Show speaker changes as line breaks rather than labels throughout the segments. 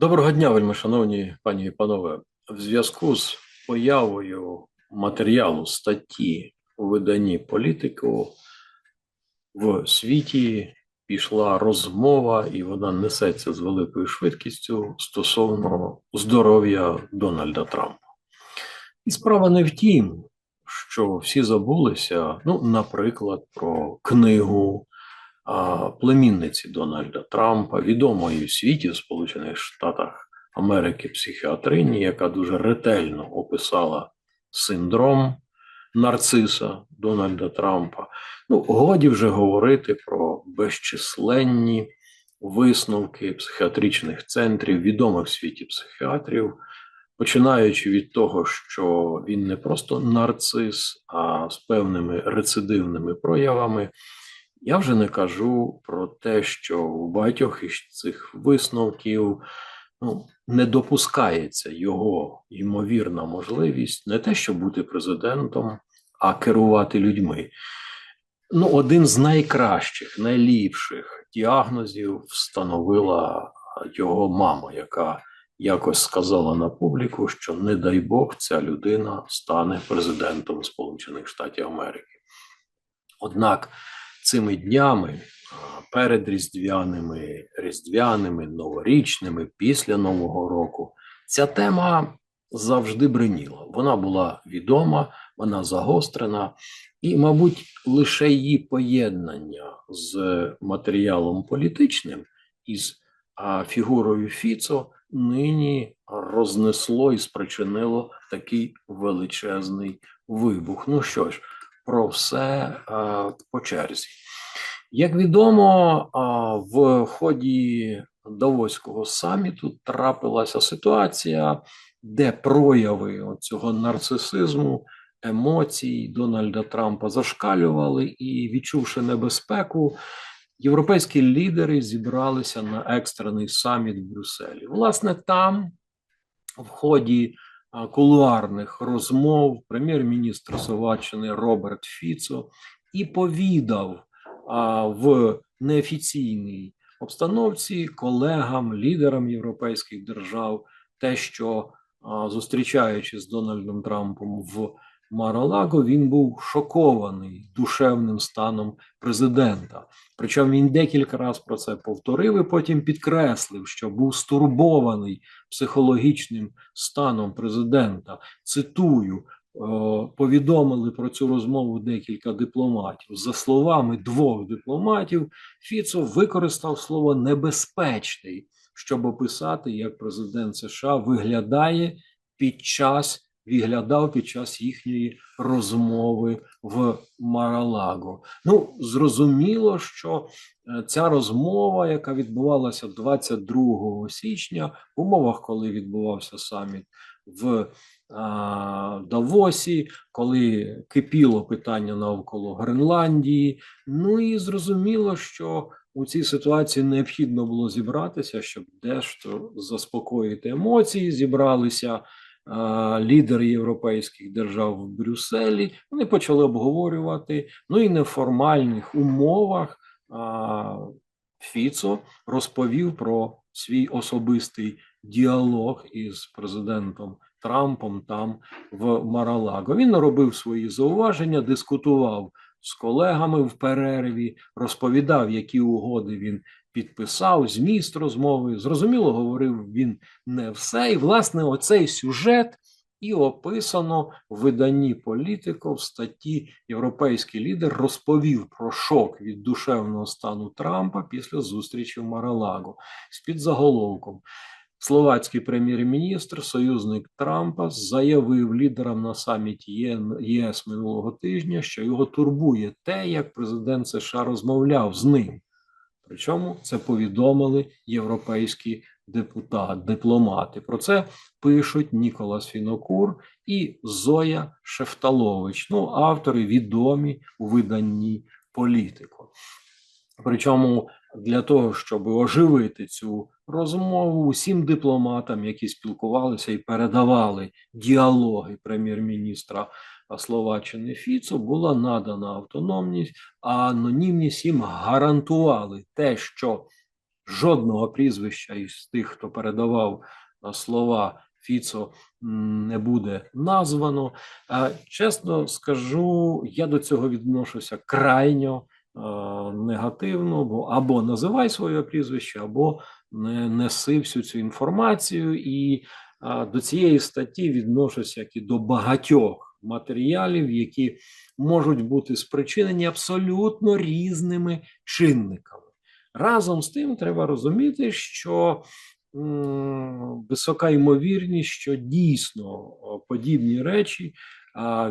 Доброго дня, вельми шановні пані і панове. В зв'язку з появою матеріалу статті у виданні політику в світі пішла розмова, і вона несеться з великою швидкістю стосовно здоров'я Дональда Трампа. І справа не в тім, що всі забулися, ну, наприклад, про книгу племінниці Дональда Трампа, відомої у світі в Сполучених Штатах Америки психіатрині, яка дуже ретельно описала синдром нарциса Дональда Трампа. Ну, годі вже говорити про безчисленні висновки психіатричних центрів, відомих в світі психіатрів. Починаючи від того, що він не просто нарцис, а з певними рецидивними проявами, я вже не кажу про те, що у багатьох із цих висновків ну, не допускається його ймовірна можливість не те, щоб бути президентом, а керувати людьми. Ну, один з найкращих, найліпших діагнозів встановила його мама, яка якось сказала на публіку, що не дай Бог ця людина стане президентом Сполучених Штатів Америки. Однак цими днями перед різдвяними, різдвяними, новорічними, після Нового року ця тема завжди бриніла. Вона була відома, вона загострена, і, мабуть, лише її поєднання з матеріалом політичним із фігурою Фіцо нині рознесло і спричинило такий величезний вибух. Ну що ж, про все по черзі. Як відомо, в ході Давоського саміту трапилася ситуація, де прояви цього нарцисизму, емоцій Дональда Трампа зашкалювали, і, відчувши небезпеку, європейські лідери зібралися на екстрений саміт в Брюсселі. Власне, там, в ході кулуарних розмов, прем'єр-міністр Словаччини Роберт Фіцо і повідав в неофіційній обстановці колегам, лідерам європейських держав, те, що зустрічаючись з Дональдом Трампом в Маралаго, він був шокований душевним станом президента. Причому він декілька разів про це повторив і потім підкреслив, що був стурбований психологічним станом президента. Цитую, повідомили про цю розмову декілька дипломатів. За словами двох дипломатів, Фіцо використав слово небезпечний, щоб описати, як президент США виглядає під час виглядав під час їхньої розмови в Маралаго. Ну, зрозуміло, що е, ця розмова, яка відбувалася 22 січня, в умовах, коли відбувався саміт в а, Давосі, коли кипіло питання навколо Гренландії. Ну і зрозуміло, що у цій ситуації необхідно було зібратися, щоб дещо заспокоїти емоції, зібралися лідери європейських держав в Брюсселі. Вони почали обговорювати. Ну і неформальних умовах Фіцо розповів про свій особистий діалог із президентом Трампом там в Маралаго. Він робив свої зауваження, дискутував з колегами в перерві, розповідав, які угоди він підписав, зміст розмови. Зрозуміло, говорив він не все. І, власне, оцей сюжет і описано в виданні політико в статті Європейський лідер розповів про шок від душевного стану Трампа після зустрічі в Маралаго з під заголовком. Словацький прем'єр-міністр, союзник Трампа, заявив лідерам на саміті ЄС минулого тижня, що його турбує те, як президент США розмовляв з ним. Причому це повідомили європейські депутати, дипломати. Про це пишуть Ніколас Фінокур і Зоя Шефталович, ну, автори відомі у виданні політико. Причому для того, щоб оживити цю розмову усім дипломатам, які спілкувалися і передавали діалоги прем'єр-міністра Словаччини Фіцу, була надана автономність, а анонімність їм гарантували те, що жодного прізвища із тих, хто передавав слова Фіцо, не буде названо. Чесно скажу, я до цього відношуся крайньо е, негативно, бо або називай своє прізвище, або не неси всю цю інформацію. І а, до цієї статті відношуся як і до багатьох матеріалів, які можуть бути спричинені абсолютно різними чинниками. Разом з тим, треба розуміти, що висока ймовірність, що дійсно подібні речі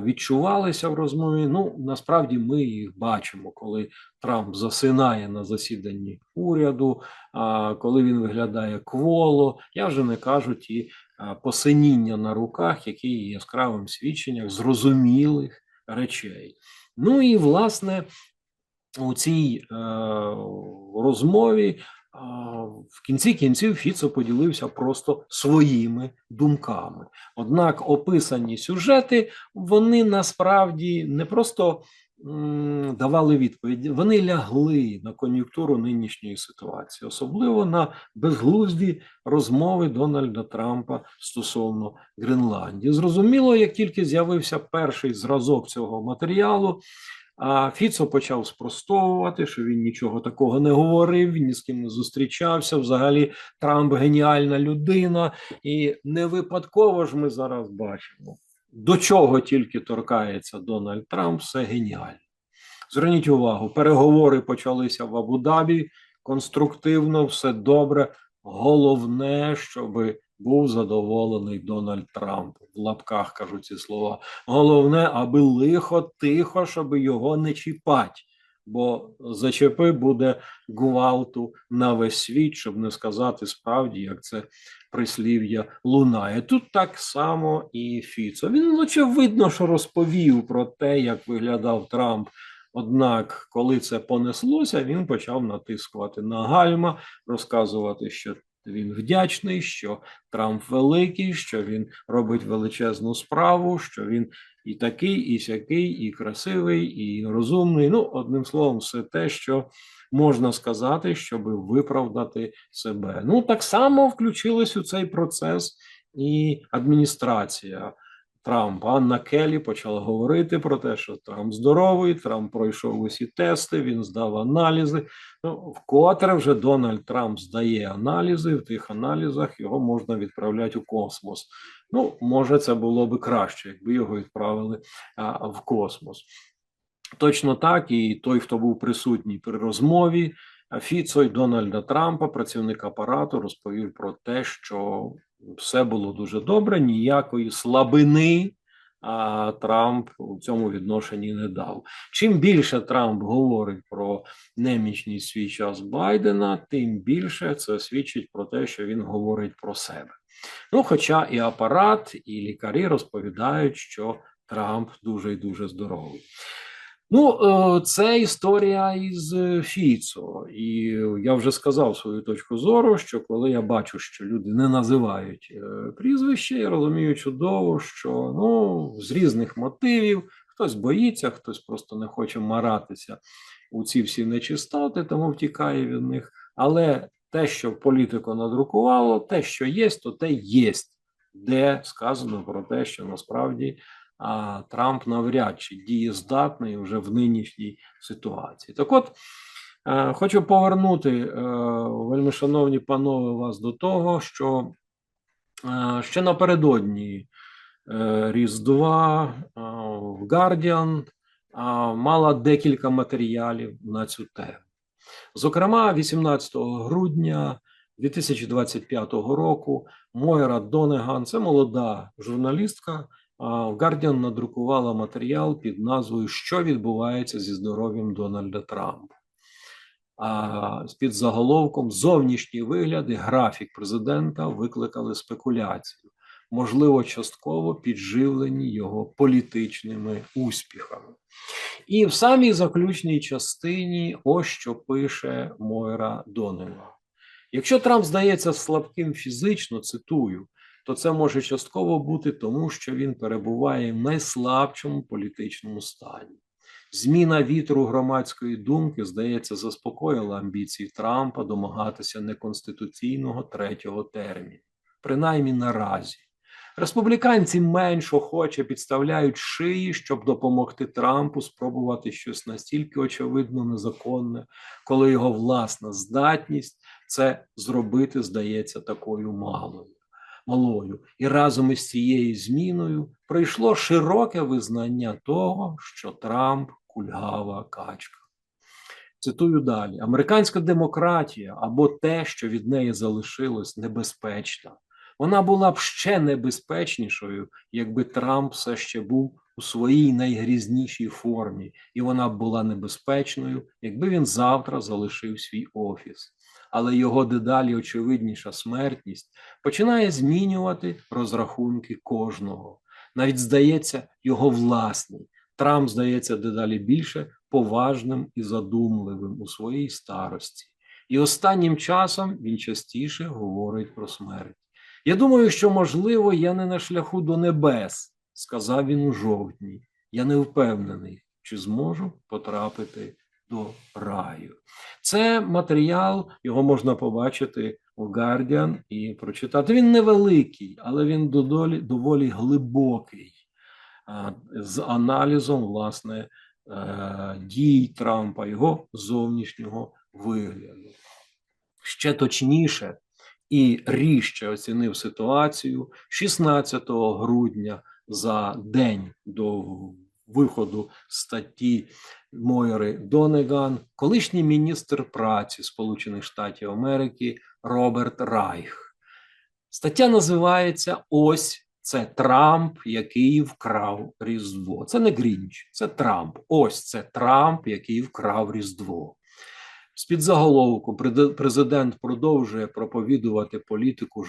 відчувалися в розмові. Ну, насправді ми їх бачимо, коли Трамп засинає на засіданні уряду, коли він виглядає кволо. Я вже не кажу ті посиніння на руках, які є яскравим свідченням зрозумілих речей. Ну і власне у цій е, розмові а, в кінці кінців Фіцо поділився просто своїми думками. Однак описані сюжети вони насправді не просто давали відповіді, вони лягли на кон'юнктуру нинішньої ситуації, особливо на безглузді розмови Дональда Трампа стосовно Гренландії. Зрозуміло, як тільки з'явився перший зразок цього матеріалу. А Фіцо почав спростовувати, що він нічого такого не говорив, ні з ким не зустрічався. Взагалі, Трамп геніальна людина, і не випадково ж ми зараз бачимо, до чого тільки торкається Дональд Трамп, все геніально. Зверніть увагу, переговори почалися в Абу-Дабі конструктивно, все добре. Головне, щоб був задоволений Дональд Трамп. В лапках кажу ці слова. Головне, аби лихо тихо, щоб його не чіпать. Бо зачепи буде гвалту на весь світ, щоб не сказати справді, як це прислів'я лунає. Тут так само і Фіцо. Він очевидно, що розповів про те, як виглядав Трамп. Однак, коли це понеслося, він почав натискувати на гальма, розказувати, що він вдячний, що Трамп великий, що він робить величезну справу, що він і такий, і сякий, і красивий, і розумний. Ну, одним словом, все те, що можна сказати, щоб виправдати себе. Ну, так само включилась у цей процес і адміністрація. Трампа Анна Келлі почала говорити про те, що Трамп здоровий, Трамп пройшов усі тести, він здав аналізи. Ну, вкотре вже Дональд Трамп здає аналізи. В тих аналізах його можна відправляти у космос. Ну, може, це було би краще, якби його відправили а, в космос. Точно так, і той, хто був присутній при розмові, Фіцо і Дональда Трампа, працівник апарату, розповів про те, що все було дуже добре, ніякої слабини а Трамп у цьому відношенні не дав. Чим більше Трамп говорить про немічність свій час Байдена, тим більше це свідчить про те, що він говорить про себе. Ну, хоча і апарат, і лікарі розповідають, що Трамп дуже і дуже здоровий. Ну, е, це історія із Фіцо, і я вже сказав свою точку зору, що коли я бачу, що люди не називають е, прізвище, я розумію чудово, що ну з різних мотивів хтось боїться, хтось просто не хоче маратися у ці всі нечистоти, тому втікає від них. Але те, що політику надрукувало, те, що є, то те є, де сказано про те, що насправді Трамп навряд чи дієздатний вже в нинішній ситуації. Так от е, хочу повернути, е, вельми шановні панове, вас до того, що е, ще напередодні Різдва в Guardian мала декілька матеріалів на цю тему. Зокрема, 18 грудня 2025 року Мойра Донеган, це молода журналістка, Guardian надрукувала матеріал під назвою Що відбувається зі здоров'ям Дональда Трампа. Під заголовком Зовнішній вигляд і графік президента викликали спекуляцію, можливо, частково підживлені його політичними успіхами. І в самій заключній частині ось що пише Мойра Донела. Якщо Трамп здається слабким фізично, цитую, то це може частково бути тому, що він перебуває в найслабшому політичному стані. Зміна вітру громадської думки, здається, заспокоїла амбіції Трампа домагатися неконституційного третього терміну, принаймні наразі. Республіканці менш охоче підставляють шиї, щоб допомогти Трампу спробувати щось настільки очевидно незаконне, коли його власна здатність це зробити здається такою малою. Малою, і разом із цією зміною прийшло широке визнання того, що Трамп кульгава качка. Цитую далі: американська демократія або те, що від неї залишилось, небезпечна. Вона була б ще небезпечнішою, якби Трамп все ще був у своїй найгрізнішій формі, і вона була небезпечною, якби він завтра залишив свій офіс. Але його дедалі очевидніша смертність починає змінювати розрахунки кожного. Навіть здається, його власний. Трамп здається дедалі більше поважним і задумливим у своїй старості. І останнім часом він частіше говорить про смерть. Я думаю, що, можливо, я не на шляху до небес, сказав він у жовтні. Я не впевнений, чи зможу потрапити до раю. Це матеріал, його можна побачити у Guardian і прочитати. Він невеликий, але він доволі, доволі глибокий з аналізом власне е, дій Трампа, його зовнішнього вигляду. Ще точніше і ріжче оцінив ситуацію 16 грудня за день до виходу статті Мойри Донеган, колишній міністр праці Сполучених Штатів Америки Роберт Райх. Стаття називається Ось це Трамп, який вкрав Різдво. Це не Грінч, це Трамп. Ось це Трамп, який вкрав Різдво. З під заголовку президент продовжує проповідувати політику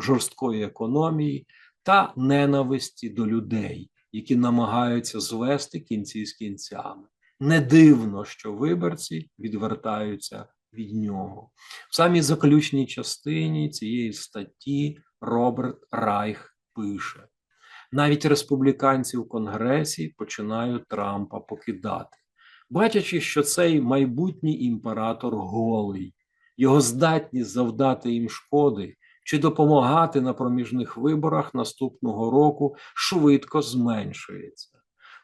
жорсткої економії та ненависті до людей, які намагаються звести кінці з кінцями. Не дивно, що виборці відвертаються від нього. В самій заключній частині цієї статті Роберт Райх пише: навіть республіканці в Конгресі починають Трампа покидати бачачи, що цей майбутній імператор голий, його здатність завдати їм шкоди чи допомагати на проміжних виборах наступного року швидко зменшується.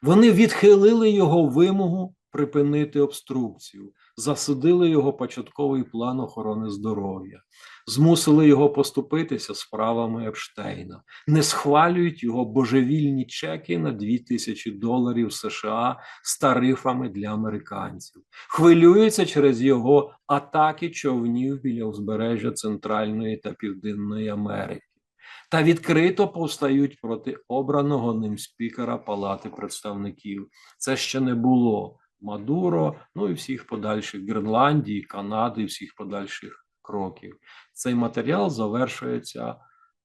Вони відхилили його вимогу припинити обструкцію, засудили його початковий план охорони здоров'я, змусили його поступитися справами Епштейна, не схвалюють його божевільні чеки на 2000 доларів США з тарифами для американців, хвилюються через його атаки човнів біля узбережжя Центральної та Південної Америки. Та відкрито повстають проти обраного ним спікера Палати представників. Це ще не було Мадуро, ну і всіх подальших Гренландії, Канади, всіх подальших кроків. Цей матеріал завершується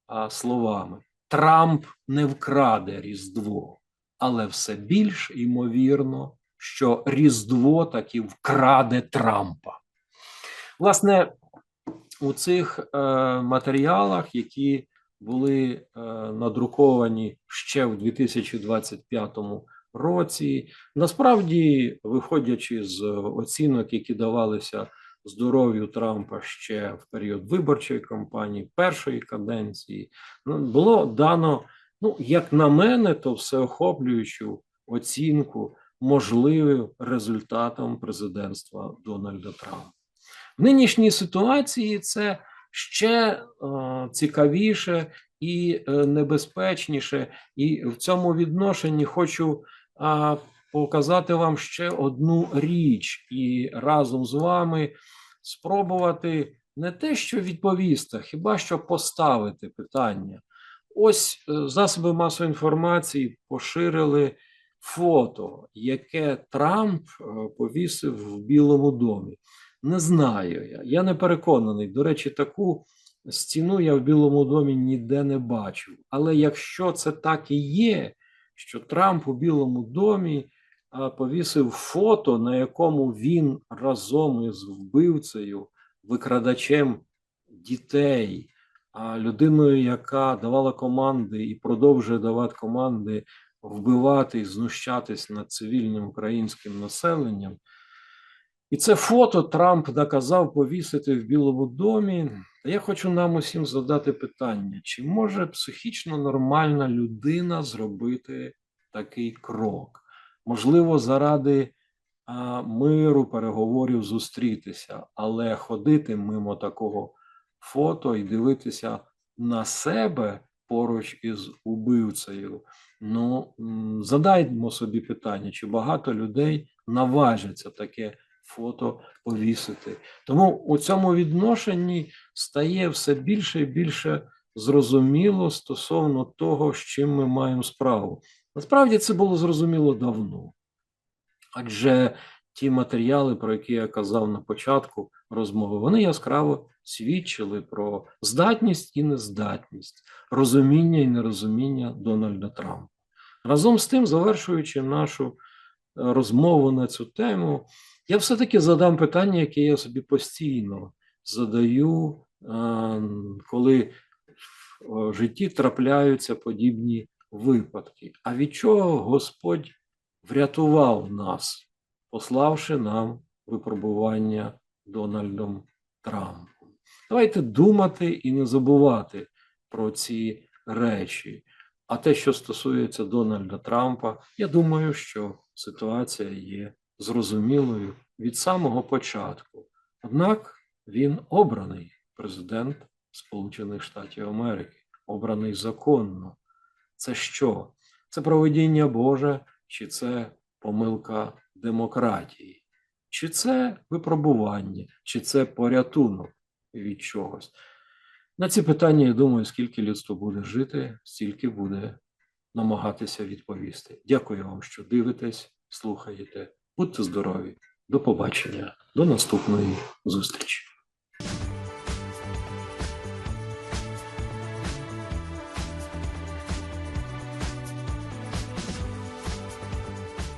а, словами: Трамп не вкраде Різдво, але все більш ймовірно, що Різдво таки вкраде Трампа. Власне, у цих е, матеріалах, які були е, надруковані ще в 2025 році. Насправді, виходячи з оцінок, які давалися здоров'ю Трампа ще в період виборчої кампанії, першої каденції, ну, було дано, ну як на мене, то всеохоплюючу оцінку можливим результатом президентства Дональда Трампа. В нинішній ситуації це ще е, цікавіше і е, небезпечніше, і в цьому відношенні хочу а, показати вам ще одну річ і разом з вами спробувати не те, що відповісти, хіба що поставити питання. Ось е, засоби масової інформації поширили фото, яке Трамп е, повісив в Білому домі. Не знаю я. Я не переконаний. До речі, таку стіну я в Білому домі ніде не бачив. Але якщо це так і є, що Трамп у Білому домі повісив фото, на якому він разом із вбивцею, викрадачем дітей, людиною, яка давала команди і продовжує давати команди вбивати і знущатись над цивільним українським населенням. І це фото Трамп наказав повісити в Білому домі. Я хочу нам усім задати питання: чи може психічно нормальна людина зробити такий крок? Можливо, заради миру, переговорів зустрітися, але ходити мимо такого фото і дивитися на себе поруч із убивцею. Ну, задаймо собі питання, чи багато людей наважаться таке фото повісити. Тому у цьому відношенні стає все більше і більше зрозуміло стосовно того, з чим ми маємо справу. Насправді це було зрозуміло давно. Адже ті матеріали, про які я казав на початку розмови, вони яскраво свідчили про здатність і нездатність, розуміння і нерозуміння Дональда Трампа. Разом з тим, завершуючи нашу е, розмову на цю тему, я все-таки задам питання, яке я собі постійно задаю, е, коли в житті трапляються подібні випадки. А від чого Господь врятував нас, пославши нам випробування Дональдом Трампом? Давайте думати і не забувати про ці речі. А те, що стосується Дональда Трампа, я думаю, що ситуація є зрозумілою від самого початку. Однак він обраний президент Сполучених Штатів Америки, обраний законно. Це що? Це проведіння Боже, чи це помилка демократії, чи це випробування, чи це порятунок від чогось? На ці питання, я думаю, скільки людство буде жити, стільки буде намагатися відповісти. Дякую вам, що дивитесь, слухаєте. Будьте здорові. До побачення, до наступної зустрічі.